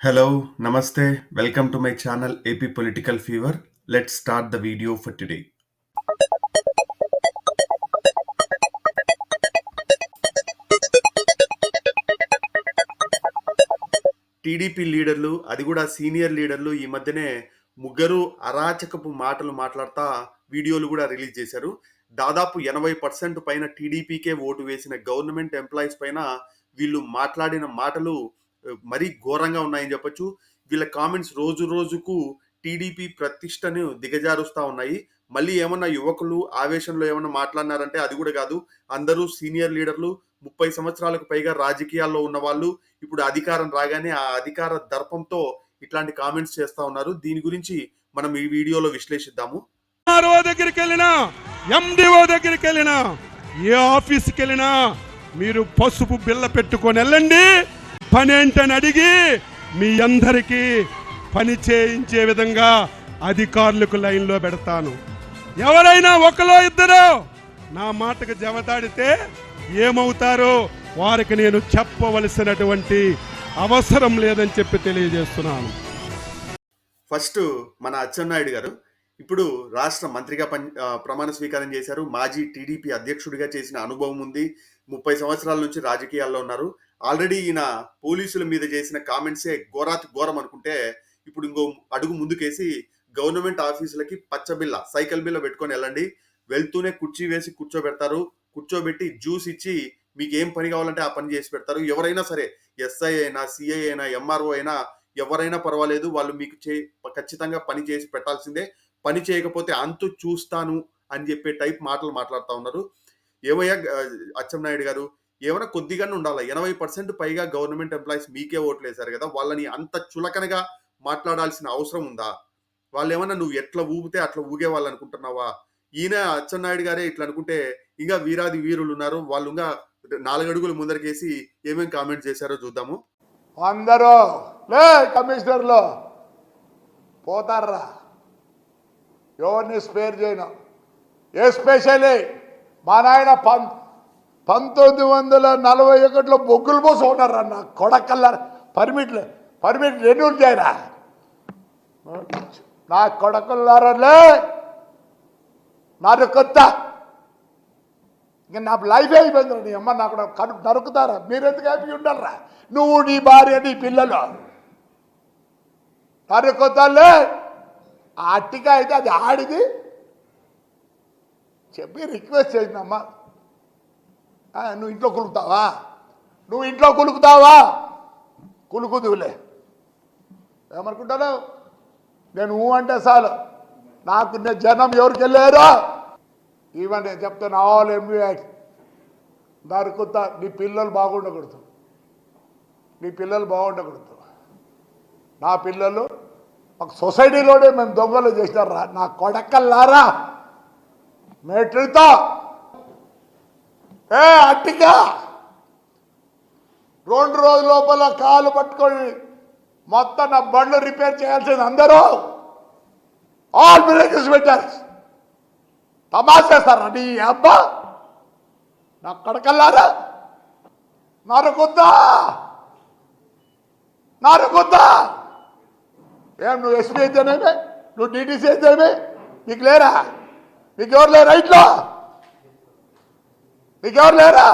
Hello namaste welcome to my channel AP political fever let start the video for today TDP లీడర్లు అది కూడా senior లీడర్లు ఈ మధ్యనే ముగ్గురు అరాచకపు మాటలు మాట్లాడుతా వీడియోలు కూడా రిలీజ్ చేశారు. దాదాపు ఎనభై పర్సెంట్ పైన టీడీపీకే ఓటు వేసిన గవర్నమెంట్ ఎంప్లాయీస్ పైన వీళ్ళు మాట్లాడిన మాటలు మరీ ఘోరంగా ఉన్నాయని చెప్పొచ్చు. వీళ్ళ కామెంట్స్ రోజు రోజుకు టీడీపీ ప్రతిష్టను దిగజారుస్తూ ఉన్నాయి. మళ్ళీ ఏమన్నా యువకులు ఆవేశంలో ఏమన్నా మాట్లాడినారంటే అది కూడా కాదు. అందరూ సీనియర్ లీడర్లు ముప్పై సంవత్సరాలకు పైగా రాజకీయాల్లో ఉన్న వాళ్ళు ఇప్పుడు అధికారం రాగానే ఆ అధికార దర్పంతో ఇట్లాంటి కామెంట్స్ చేస్తా ఉన్నారు. దీని గురించి మనం ఈ వీడియోలో విశ్లేషిద్దాము. దగ్గరికి వెళ్ళినా ఎండిఓ దగ్గరికి వెళ్ళినా ఏ ఆఫీస్కి వెళ్ళినా మీరు పసుపు బిల్ల పెట్టుకొని వెళ్ళండి. పని ఏంటని అడిగి మీ అందరికీ పని చేయించే విధంగా అధికారులకు లైన్లో పెడతాను. ఎవరైనా ఒకలో ఇద్దరు నా మాటకు జమతాడితే ఏమవుతారో వారికి నేను చెప్పవలసినటువంటి అవసరం లేదని చెప్పి తెలియజేస్తున్నాను. ఫస్ట్ మన అచ్చెన్నాయుడు గారు ఇప్పుడు రాష్ట్ర మంత్రిగా పని ప్రమాణ స్వీకారం చేశారు. మాజీ టీడీపీ అధ్యక్షుడిగా చేసిన అనుభవం ఉంది. ముప్పై సంవత్సరాల నుంచి రాజకీయాల్లో ఉన్నారు. ఆల్రెడీ ఈయన పోలీసుల మీద చేసిన కామెంట్సే ఘోరాతి ఘోరం అనుకుంటే ఇప్పుడు ఇంకో అడుగు ముందుకేసి గవర్నమెంట్ ఆఫీసులకి పచ్చ బిల్ల సైకిల్ బిల్ల పెట్టుకొని వెళ్ళండి. వెళ్తూనే కుర్చీ వేసి కూర్చోబెడతారు. కూర్చోబెట్టి జ్యూస్ ఇచ్చి మీకు ఏం పని కావాలంటే ఆ పని చేసి పెడతారు. ఎవరైనా సరే ఎస్ఐ అయినా సిఐ అయినా ఎంఆర్ఓ అయినా ఎవరైనా పర్వాలేదు. వాళ్ళు మీకు చే ఖచ్చితంగా పని చేసి పెట్టాల్సిందే. పని చేయకపోతే అంతు చూస్తాను అని చెప్పే టైప్ మాటలు మాట్లాడుతూ ఉన్నారు. ఏమయ్యా అచ్చెన్నాయుడు గారు? ఏమైనా కొద్దిగానే ఉండాలి? ఎనభై పర్సెంట్ పైగా గవర్నమెంట్ ఎంప్లాయీస్ మీకే ఓట్లు వేశారు కదా వాళ్ళని అంత చులకనగా మాట్లాడాల్సిన అవసరం ఉందా? వాళ్ళు ఏమన్నా నువ్వు ఎట్లా ఊపితే అట్లా ఊగే వాళ్ళు అనుకుంటున్నావా ఈయన అచ్చెన్నాయుడు గారే ఇట్లా అనుకుంటే ఇంకా వీరాది వీరులు ఉన్నారు. వాళ్ళు ఇంకా నాలుగడుగులు ముందరకేసి ఏమేం కామెంట్ చేశారో చూద్దాము. అందరూ లే కమిషనర్లు పోతారా ఎవరిని స్పేర్ చేయను. ఎస్పెషల్లీ మా నాయన పం పంతొమ్మిది వందల నలభై ఒకటిలో బొగ్గులు పోసి ఉన్నారన్న నా కొడకల్లా పర్మిట్లు పర్మిట్ రెన్యూల్ చేయరా? నా కొడకల్లారలే. నాకు కొత్త. ఇంకా నా లైఫ్ అయిపోయింది నీ అమ్మ నాకు కను నరుకుతారా? మీరెందుకు హ్యాపీ ఉండాలరా? నువ్వు నీ భార్య నీ పిల్లలు. నరుకుతాలే ఆ అట్టిక అయితే అది ఆడిది. చెప్పి రిక్వెస్ట్ చేసిందమ్మా. నువ్వు ఇంట్లో కులుకుతావా? నువ్వు ఇంట్లో కులుకుతావా? కులుకుదువులే. ఏమనుకుంటాను నేను ఊ అంటే చాలు. నాకు నేను జనం ఎవరికి వెళ్ళారో ఈవెన్ నేను చెప్తాను ఆల్ ఎంబీఐ నరుకుతా నీ పిల్లలు బాగుండకూడదు. నీ పిల్లలు బాగుండకూడదు. నా పిల్లలు ఒక సొసైటీలోనే మేము దొంగలు చేసినారా? నా కొడకల్లారా? మేట్రితో. ఏ అట్టిగా. రెండు రోజుల లోపల కాలు పట్టుకొని మొత్తం నా బండ్లు రిపేర్ చేయాల్సింది అందరూ ఆల్ బ్రేకర్స్ పెట్టారు తమాసేస్తారా నీ అబ్బా. నా కొడకల్లారా? నరుకుద్దా? నరుకుద్దా? ఏం నువ్వు ఎస్పీ అయితేనేమే నువ్వు డీటీసీ అయితేనే నీకు లేరా? నీకెవరు లేరా ఇంట్లో? నీకెవరు లేరా?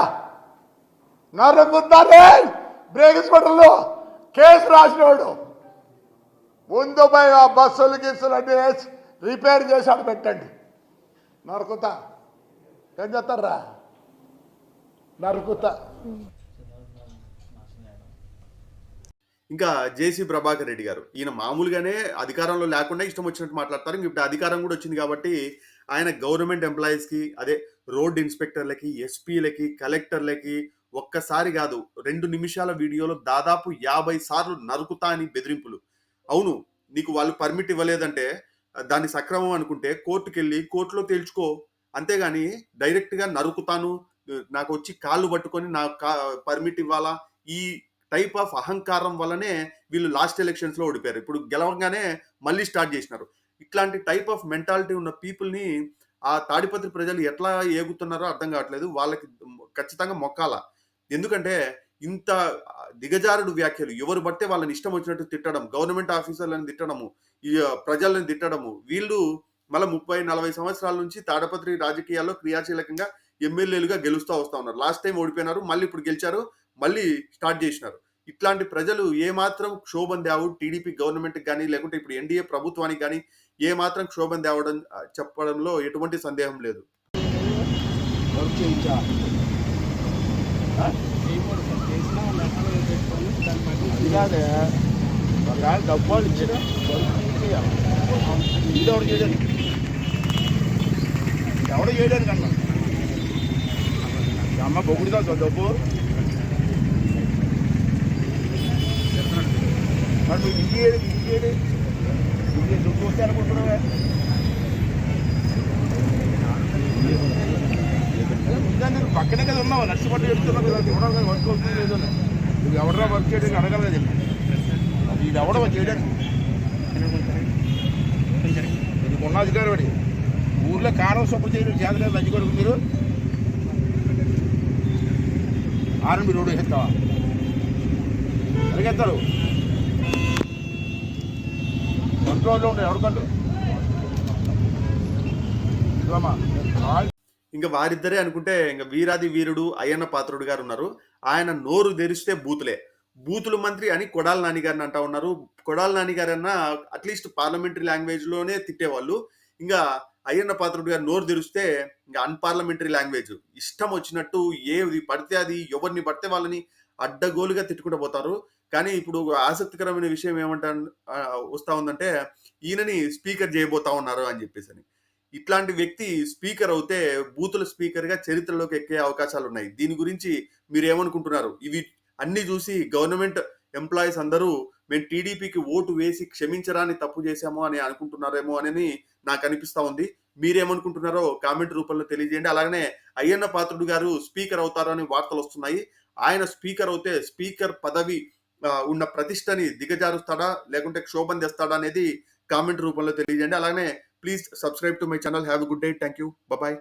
నరుకుద్దారే బ్రేక్ హాస్పిటల్లో కేసు రాసినవాడు ముందు పోయి ఆ బస్సులు గిస్సులు అన్నీ వేసి రిపేర్ చేసి పెట్టండి. నరుకుతా. ఏం చేస్తారా నరుకుతా. ఇంకా జేసీ ప్రభాకర్ రెడ్డి గారు. ఈయన మామూలుగానే అధికారంలో లేకుండా ఇష్టం వచ్చినట్టు మాట్లాడతారు. ఇప్పుడు అధికారం కూడా వచ్చింది కాబట్టి ఆయన గవర్నమెంట్ ఎంప్లాయీస్కి అదే రోడ్ ఇన్స్పెక్టర్లకి ఎస్పీలకి కలెక్టర్లకి ఒక్కసారి కాదు రెండు నిమిషాల వీడియోలో దాదాపు యాభై సార్లు నరుకుతా అని బెదిరింపులు. అవును నీకు వాళ్ళు పర్మిట్ ఇవ్వలేదంటే దాన్ని సక్రమం అనుకుంటే కోర్టుకెళ్ళి కోర్టులో తేల్చుకో. అంతేగాని డైరెక్ట్గా నరుకుతాను నాకు వచ్చి కాళ్ళు పట్టుకొని నా పర్మిట్ ఇవ్వాలా? ఈ టైప్ ఆఫ్ అహంకారం వల్లనే వీళ్ళు లాస్ట్ ఎలక్షన్స్లో ఓడిపోయారు. ఇప్పుడు గెలవగానే మళ్ళీ స్టార్ట్ చేసినారు. ఇట్లాంటి టైప్ ఆఫ్ మెంటాలిటీ ఉన్న పీపుల్ని ఆ తాడిపత్రి ప్రజలు ఎట్లా ఏగుతున్నారో అర్థం కావట్లేదు. వాళ్ళకి ఖచ్చితంగా మొక్కాల. ఎందుకంటే ఇంత దిగజారుడు వ్యాఖ్యలు ఎవరు పడితే వాళ్ళని ఇష్టం వచ్చినట్టు తిట్టడం గవర్నమెంట్ ఆఫీసర్లను తిట్టడము ఈ ప్రజలను తిట్టడము వీళ్ళు మళ్ళీ ముప్పై నలభై సంవత్సరాల నుంచి తాడపత్రి రాజకీయాల్లో క్రియాశీలకంగా ఎమ్మెల్యేలుగా గెలుస్తూ వస్తూ ఉన్నారు. లాస్ట్ టైం ఓడిపోయినారు మళ్ళీ ఇప్పుడు గెలిచారు. మళ్ళీ స్టార్ట్ చేసినారు. ఇట్లాంటి ప్రజలు ఏమాత్రం క్షోభం తేవు టీడీపీ గవర్నమెంట్కి కానీ లేకుంటే ఇప్పుడు ఎన్డీఏ ప్రభుత్వానికి కానీ ఏమాత్రం క్షోభం తేవడం చెప్పడంలో ఎటువంటి సందేహం లేదు. వర్క్ ఇచ్చిన ఎవరు చేయడానికి ఎవడు చేయడానికి అమ్మ బొగుడుదా డబ్బు? మరి నువ్వు ఇది చేయడు ఇది చేయడు ఇది దుడ్డు వస్తే అనుకుంటున్నావే? ఇంకా నేను పక్కనే కదా ఉన్నావు. నష్టపడి చెప్తున్నావు కదా ఎవడో కదా వర్క్ అవుతుంది లేదో నువ్వు ఎవడరా వర్క్ చేయడానికి అడగలేదు ఇది ఎవడవా చేయడానికి. ఇది ఉన్న అధికారి వాడి. ఊర్లో కారం సొప్పు చేయడం చేత కదా లంచి కొడుకు మీరు. ఆరు మీరు రోడ్డు వేస్తావా అడిగేస్తారు కంట్రోల్లో ఉండే ఎవరికంటూ ఇంకా వారిద్దరే అనుకుంటే ఇంకా వీరాది వీరుడు అయ్యన్న పాత్రుడు గారు ఉన్నారు. ఆయన నోరు తెరిస్తే బూతులే. బూతుల మంత్రి అని కొడాల నాని గారిని అంటా ఉన్నారు. కొడాల నాని గారన్నా అట్లీస్ట్ పార్లమెంటరీ లాంగ్వేజ్లోనే తిట్టేవాళ్ళు. ఇంకా అయ్యన్న పాత్రుడు గారు నోరు తెరిస్తే ఇంకా అన్పార్లమెంటరీ లాంగ్వేజ్ ఇష్టం వచ్చినట్టు ఏది పడితే అది ఎవరిని పడితే వాళ్ళని అడ్డగోలుగా తిట్టుకుంటూ పోతారు. కానీ ఇప్పుడు ఆసక్తికరమైన విషయం ఏమంటా వస్తూ వస్తా ఉందంటే ఈయనని స్పీకర్ చేయబోతా ఉన్నారు అని చెప్పేసి అని. ఇట్లాంటి వ్యక్తి స్పీకర్ అవుతే బూతుల స్పీకర్గా చరిత్రలోకి ఎక్కే అవకాశాలు ఉన్నాయి దీని గురించి మీరు ఏమనుకుంటున్నారు ఇవి అన్ని చూసి గవర్నమెంట్ ఎంప్లాయీస్ అందరూ మేము టీడీపీకి ఓటు వేసి క్షమించరాని తప్పు చేశాము అని అనుకుంటున్నారేమో అని నాకు అనిపిస్తా ఉంది. మీరేమనుకుంటున్నారో కామెంట్ రూపంలో తెలియజేయండి. అలాగనే అయ్యన్న పాత్రుడు గారు స్పీకర్ అవుతారని వార్తలు వస్తున్నాయి. ఆయన స్పీకర్ అవుతే స్పీకర్ పదవి ఉన్న ప్రతిష్టని దిగజారుస్తాడా? లేకుంటే క్షోభం తెస్తాడా అనేది కామెంట్ రూపంలో తెలియజేయండి. అలాగనే please subscribe to my channel. Have good day. Thank you bye